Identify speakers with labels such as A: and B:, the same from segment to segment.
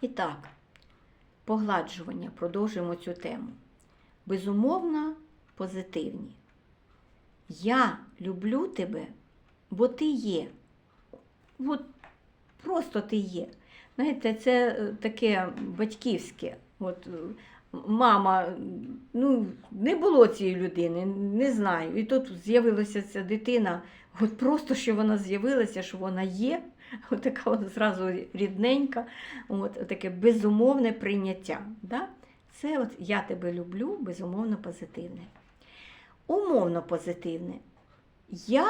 A: І так, погладжування, продовжуємо цю тему. Безумовно, позитивні. Я люблю тебе, бо ти є. От просто ти є. Знаєте, це е, таке батьківське. От е, мама, ну, не було цієї людини, не знаю. І тут з'явилася ця дитина, от просто що вона з'явилася, що вона є, от така вона зразу рідненька, от таке безумовне прийняття. Да? Це от я тебе люблю, безумовно позитивне. Умовно позитивне. Я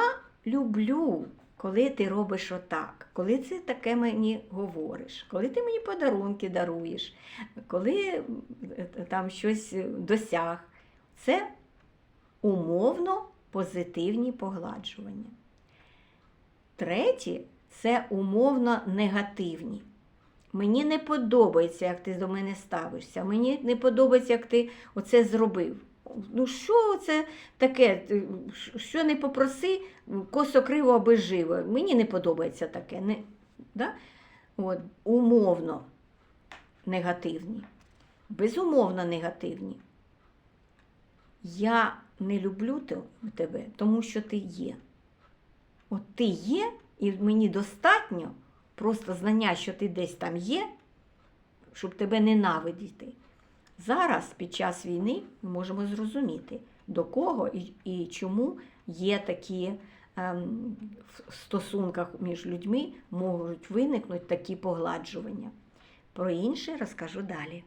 A: люблю, коли ти робиш отак, коли ти таке мені говориш, коли ти мені подарунки даруєш, коли е, там щось досяг. Це умовно позитивні погладжування. Третє це умовно негативні. Мені не подобається, як ти до мене ставишся. Мені не подобається, як ти оце зробив. Ну, що це таке? Що не попроси, косо криво аби живо. Мені не подобається таке. Не, да? От, умовно негативні. Безумовно негативні. Я не люблю тебе, тому що ти є. От ти є, і мені достатньо просто знання, що ти десь там є, щоб тебе ненавидіти. Зараз, під час війни, ми можемо зрозуміти, до кого і, і чому є такі ем, в стосунках між людьми можуть виникнути такі погладжування. Про інше розкажу далі.